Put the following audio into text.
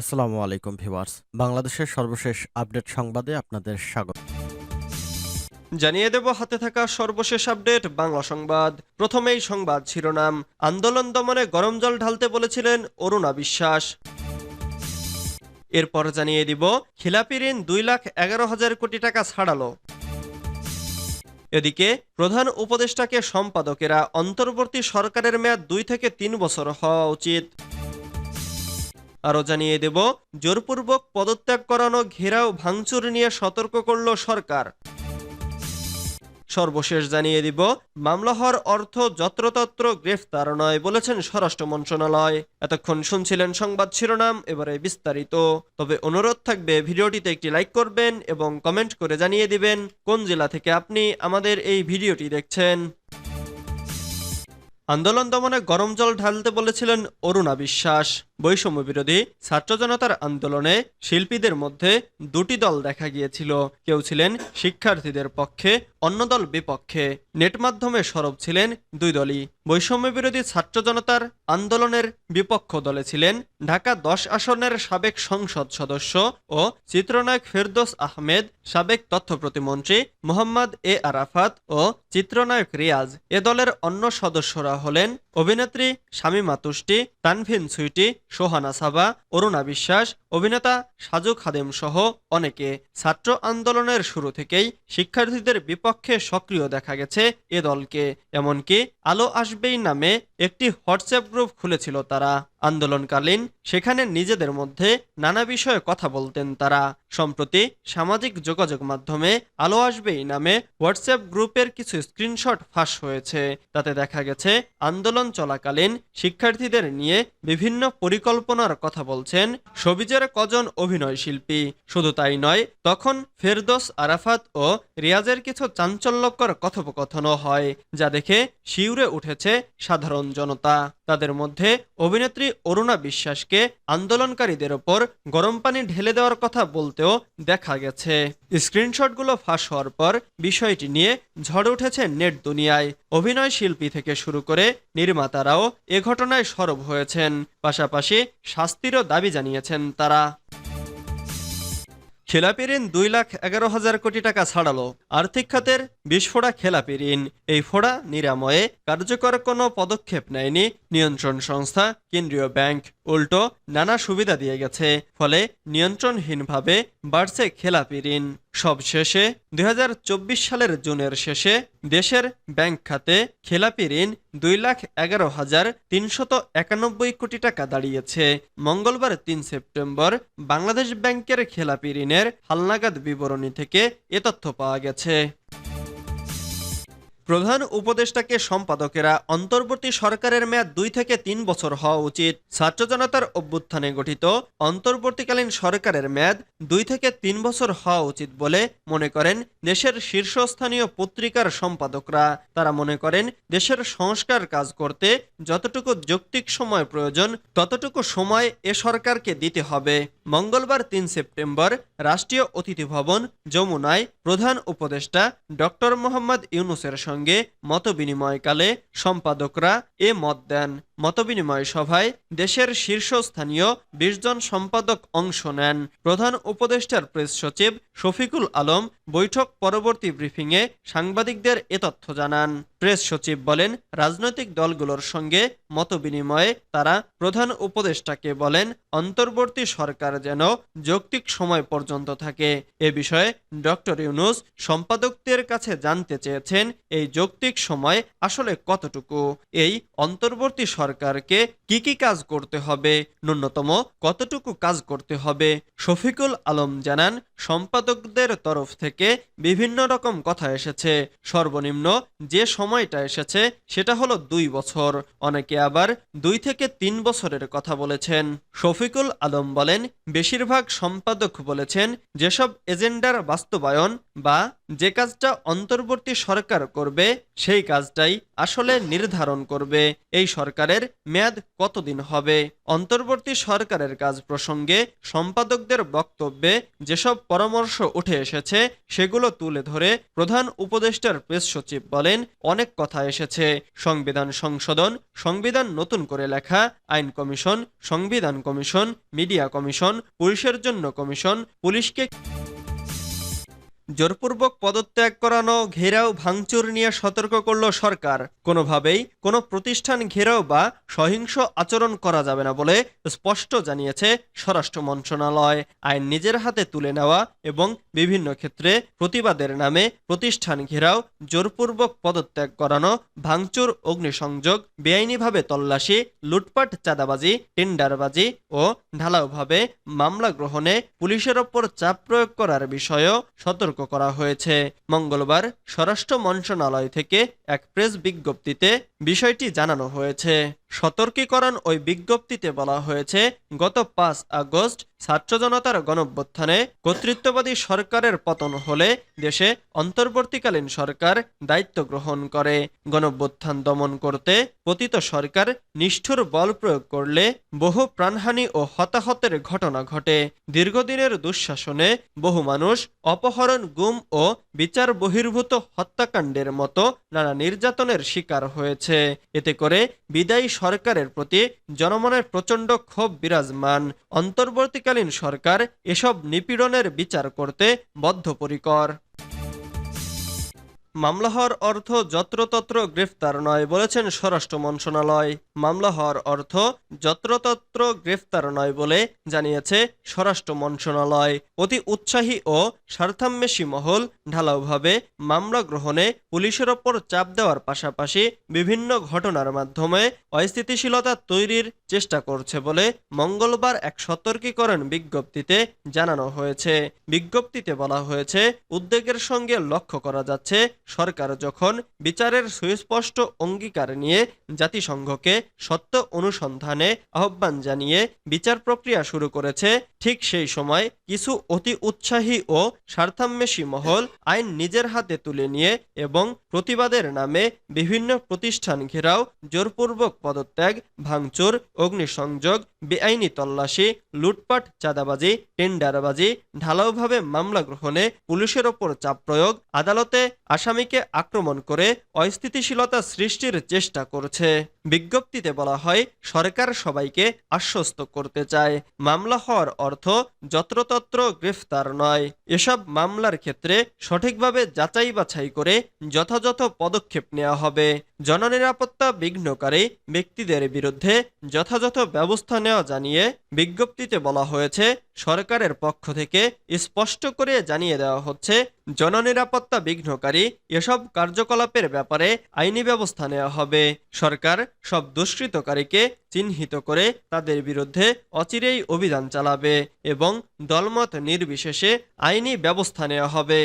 আসসালামু আলাইকুম, ভিউয়ার্স। বাংলাদেশের সর্বশেষ আপডেট সংবাদে আপনাদের স্বাগত। জানিয়ে দেব, হাতে থাকা সর্বশেষ আপডেট, বাংলা সংবাদ। প্রথমেই সংবাদ শিরোনাম। আন্দোলন দমনে গরম জল ঢালতে বলেছিলেন অরুণা বিশ্বাস। এরপর জানিয়ে দিব, খিলাপি ঋণ দুই লাখ এগারো হাজার কোটি টাকা ছাড়ালো। এদিকে, প্রধান উপদেষ্টাকে সম্পাদকেরা অন্তর্বর্তী সরকারের মেয়াদ দুই থেকে তিন বছর হওয়া উচিত। আরও জানিয়ে দেব, জোরপূর্বক পদত্যাগ করানো ঘেরাও ভাঙচুর নিয়ে সতর্ক করল সরকার। সর্বশেষ জানিয়ে দিব, মামলা হওয়ার অর্থ যত্রতত্র গ্রেফতার নয় বলেছেন স্বরাষ্ট্র মন্ত্রণালয়। এতক্ষণ শুনছিলেন সংবাদ শিরোনাম, এবারে বিস্তারিত। তবে অনুরোধ থাকবে, ভিডিওটিতে একটি লাইক করবেন এবং কমেন্ট করে জানিয়ে দিবেন কোন জেলা থেকে আপনি আমাদের এই ভিডিওটি দেখছেন। আন্দোলন দমনে গরম জল ঢালতে বলেছিলেন অরুণা বিশ্বাস। বৈষম্য বিরোধী ছাত্র জনতার আন্দোলনে শিল্পীদের মধ্যে দুটি দল দেখা গিয়েছিল। কেউ ছিলেন শিক্ষার্থীদের পক্ষে অন্য দল বিপক্ষে নেট মাধ্যমে সরব ছিলেন দুই দলই। বৈষম্য বিরোধী ছাত্র জনতার আন্দোলনের বিপক্ষ দলে ছিলেন ঢাকা দশ আসনের সাবেক সংসদ সদস্য ও চিত্রনায়ক ফেরদোস আহমেদ, সাবেক তথ্য প্রতিমন্ত্রী মোহাম্মদ এ আরাফাত ও চিত্রনায়ক রিয়াজ। এ দলের অন্য সদস্যরা হলেন অভিনেত্রী শামীমা তুষ্টি তানভিন সুইটি, সোহানা সাবা অরুণা বিশ্বাস, অভিনেতা সাজু খাদেম সহ অনেকে। ছাত্র আন্দোলনের শুরু থেকেই শিক্ষার্থীদের বিপক্ষে সক্রিয় দেখা গেছে এ দলকে। এমনকি আলো আসবেই নামে একটি হোয়াটসঅ্যাপ গ্রুপ খুলেছিল তারা। আন্দোলনকালীন সেখানে নিজেদের মধ্যে নানা বিষয়ে কথা বলতেন তারা। সম্প্রতি সামাজিক যোগাযোগ মাধ্যমে আলো আসবেই নামে হোয়াটসঅ্যাপ গ্রুপের কিছু স্ক্রিনশট ফাঁস হয়েছে। তাতে দেখা গেছে, আন্দোলন চলাকালীন শিক্ষার্থীদের নিয়ে বিভিন্ন পরিকল্পনার কথা বলছেন সবিজের কজন অভিনয় শিল্পী। শুধু তাই নয়, তখন ফেরদোস আরাফাত ও রিয়াজের কিছু চাঞ্চল্যকর কথোপকথনও হয়, যা দেখে শিউরে উঠেছে সাধারণ জনতা। তাদের মধ্যে অভিনেত্রী অরুণা বিশ্বাসকে আন্দোলনকারীদের ওপর গরম পানি ঢেলে দেওয়ার কথা বলতেও দেখা গেছে। স্ক্রিনশটগুলো ফাঁস হওয়ার পর বিষয়টি নিয়ে ঝড় উঠেছে নেট দুনিয়ায়। অভিনয় শিল্পী থেকে শুরু করে নির্মাতারাও এ ঘটনায় সরব হয়েছেন। পাশাপাশি শাস্তিরও দাবি জানিয়েছেন তারা। খেলাপি ঋণ দুই লাখ এগারো হাজার কোটি টাকা ছাড়ালো। আর্থিক খাতের বিস্ফোড়া খেলাপি ঋণ এই ফোড়া নিরাময়ে কার্যকর কোনো পদক্ষেপ নেয়নি নিয়ন্ত্রণ সংস্থা, কেন্দ্রীয় ব্যাংক। উল্টো নানা সুবিধা দিয়ে গেছে, ফলে নিয়ন্ত্রণহীনভাবে বাড়ছে খেলাপি ঋণ সবশেষে দুই হাজার চব্বিশ সালের জুনের শেষে দেশের ব্যাংক খাতে খেলাপি ঋণ দুই লাখ এগারো হাজার তিনশত একানব্বই কোটি টাকা দাঁড়িয়েছে। মঙ্গলবার তিন সেপ্টেম্বর বাংলাদেশ ব্যাংকের খেলাপি ঋণের হালনাগাদ বিবরণী থেকে এ তথ্য পাওয়া গেছে। প্রধান উপদেষ্টাকে সম্পাদকেরা অন্তর্বর্তী সরকারের মেয়াদ দুই থেকে তিন বছর হওয়া উচিত। ছাত্র জনতার অভ্যুত্থানে গঠিত অন্তর্বর্তীকালীন সরকারের মেয়াদ দুই থেকে তিন বছর হওয়া উচিত বলে মনে করেন দেশের শীর্ষস্থানীয় পত্রিকার সম্পাদকরা। তারা মনে করেন দেশের সংস্কার কাজ করতে যতটুকু যৌক্তিক সময় প্রয়োজন, ততটুকু সময় এ সরকারকে দিতে হবে। মঙ্গলবার তিন সেপ্টেম্বর রাষ্ট্রীয় অতিথি ভবন যমুনায় প্রধান উপদেষ্টা ডক্টর মোহাম্মদ ইউনুসের সঙ্গে মতবিনিময়কালে সম্পাদকরা এ মত দেন। মতবিনিময় সভায় দেশের শীর্ষস্থানীয় বিশ জন সম্পাদক অংশ নেন। প্রধান উপদেষ্টার প্রেস সচিব শফিকুল আলম বৈঠক পরবর্তী ব্রিফিংয়ে সাংবাদিকদের এ তথ্য জানান। প্রেস সচিব বলেন, রাজনৈতিক দলগুলোর সঙ্গে মতবিনিময়ে তারা প্রধান উপদেষ্টাকে বলেন, অন্তর্বর্তী সরকার যেন যৌক্তিক সময় পর্যন্ত থাকে। এ বিষয়ে ডক্টর ইউনুস সম্পাদকদের কাছে জানতে চেয়েছেন, এই যৌক্তিক সময় আসলে কতটুকু? এই অন্তর্বর্তী সরকারকে কি কি কাজ করতে হবে? ন্যূনতম কতটুকু কাজ করতে হবে? শফিকুল আলম জানান, সম্পাদকদের তরফ থেকে বিভিন্ন রকম কথা এসেছে। সর্বনিম্ন যে সময়টা এসেছে, সেটা হলো দুই বছর। অনেকে আবার দুই থেকে তিন বছরের কথা বলেছেন। শফিকুল আলম বলেন, বেশিরভাগ সম্পাদক বলেছেন, যেসব এজেন্ডার বাস্তবায়ন বা যে কাজটা অন্তর্বর্তী সরকার করবে, সেই কাজটাই আসলে নির্ধারণ করবে। এই সরকারের মেয়াদ কতদিন হবে? অন্তর্বর্তী সরকারের কাজ প্রসঙ্গে সম্পাদকদের বক্তব্যে যেসব পরামর্শ উঠে এসেছে, সেগুলো তুলে ধরে প্রধান উপদেষ্টার প্রেস সচিব বলেন, অনেক কথা এসেছে। সংবিধান সংশোধন, সংবিধান নতুন করে লেখা, আইন কমিশন, সংবিধান কমিশন, মিডিয়া কমিশন, পুলিশের জন্য কমিশন, পুলিশকে জোরপূর্বক পদত্যাগ করানো, ঘেরাও, ভাঙচুর নিয়ে সতর্ক করল সরকার। কোনোভাবেই কোনো প্রতিষ্ঠান ঘেরাও বা সহিংস আচরণ করা যাবে না বলে স্পষ্ট জানিয়েছে স্বরাষ্ট্র মন্ত্রণালয়। আইন নিজের হাতে তুলে নেওয়া এবং বিভিন্ন ক্ষেত্রে প্রতিবাদের নামে প্রতিষ্ঠান ঘেরাও, জোরপূর্বক পদত্যাগ করানো, ভাঙচুর, অগ্নিসংযোগ, বেআইনিভাবে তল্লাশি, লুটপাট, চাঁদাবাজি, টেন্ডারবাজি ও ঢালাওভাবে মামলা গ্রহণে পুলিশের ওপর চাপ প্রয়োগ করার বিষয়েও সতর্ক করা হয়েছে। মঙ্গলবার স্বরাষ্ট্র মন্ত্রণালয় থেকে এক প্রেস বিজ্ঞপ্তিতে বিষয়টি জানানো হয়েছে। সতর্কীকরণ ওই বিজ্ঞপ্তিতে বলা হয়েছে, গত পাঁচ আগস্ট ছাত্র জনতার গণঅভ্যুত্থানে কর্তৃত্ববাদী সরকারের পতন হলে দেশে অন্তর্বর্তীকালীন সরকার দায়িত্ব গ্রহণ করে। গণঅভ্যুত্থান দমন করতে পতিত সরকার নিষ্ঠুর বল প্রয়োগ করলে বহু প্রাণহানি ও হতাহতের ঘটনা ঘটে। দীর্ঘদিনের দুঃশাসনে বহু মানুষ অপহরণ, গুম ও বিচার বহির্ভূত হত্যাকাণ্ডের মতো নানা নির্যাতনের শিকার হয়েছে। এতে করে বিদায়ী সরকারের প্রতি জনমনের প্রচণ্ড ক্ষোভ বিরাজমান। অন্তর্বর্তীকালীন সরকার এসব নিপীড়নের বিচার করতে বদ্ধপরিকর। মামলা হওয়ার অর্থ যত্রতত্র গ্রেফতার নয় বলেছেন স্বরাষ্ট্র মন্ত্রণালয়। মামলা হওয়ার অর্থ যত্রতত্র গ্রেফতার নয় বলে জানিয়েছে স্বরাষ্ট্র মন্ত্রণালয়। অতি উৎসাহী ও স্বার্থান্বেষী মহল ঢালাওভাবে মামলা গ্রহণে পুলিশের ওপর চাপ দেওয়ার পাশাপাশি বিভিন্ন ঘটনার মাধ্যমে অস্থিতিশীলতা তৈরির চেষ্টা করছে বলে মঙ্গলবার এক সতর্কীকরণ বিজ্ঞপ্তিতে জানানো হয়েছে। বিজ্ঞপ্তিতে বলা হয়েছে, উদ্বেগের সঙ্গে লক্ষ্য করা যাচ্ছে সরকার যখন বিচারের সুস্পষ্ট অঙ্গীকার নিয়ে জাতিসংঘকে সত্য অনুসন্ধানে আহ্বান জানিয়ে বিচার প্রক্রিয়া শুরু করেছে, ঠিক সেই সময় কিছু অতি উৎসাহী ও স্বার্থান্বেষী মহল আইন নিজের হাতে তুলে নিয়ে এবং প্রতিবাদের নামে বিভিন্ন প্রতিষ্ঠান ঘেরাও, জোরপূর্বক পদত্যাগ, ভাঙচুর, অগ্নিসংযোগ, বেআইনি তল্লাশি, লুটপাট, চাঁদাবাজি, টেন্ডারবাজি, ঢালাওভাবে মামলা গ্রহণে পুলিশের ওপর চাপ প্রয়োগ, আদালতে আসামিকে আক্রমণ করে অস্থিতিশীলতা সৃষ্টির চেষ্টা করছে। বিজ্ঞপ্তিতে বলা হয়, সরকার সবাইকে আশ্বস্ত করতে চায়। মামলা হওয়ার অর্থ যত্রতত্র গ্রেফতার নয়। এসব মামলার ক্ষেত্রে সঠিকভাবে যাচাই বাছাই করে যথাযথ পদক্ষেপ নেওয়া হবে। জননিরাপত্তা বিঘ্নকারী ব্যক্তিদের বিরুদ্ধে যথাযথ ব্যবস্থা নেওয়া জানিয়ে বিজ্ঞপ্তিতে বলা হয়েছে, সরকারের পক্ষ থেকে স্পষ্ট করে জানিয়ে দেওয়া হচ্ছে জননিরাপত্তা বিঘ্নকারী এসব কার্যকলাপের ব্যাপারে আইনি ব্যবস্থা নেওয়া হবে। সরকার সব দুষ্কৃতকারীকে চিহ্নিত করে তাদের বিরুদ্ধে অচিরেই অভিযান চালাবে এবং দলমত নির্বিশেষে আইনি ব্যবস্থা নেওয়া হবে।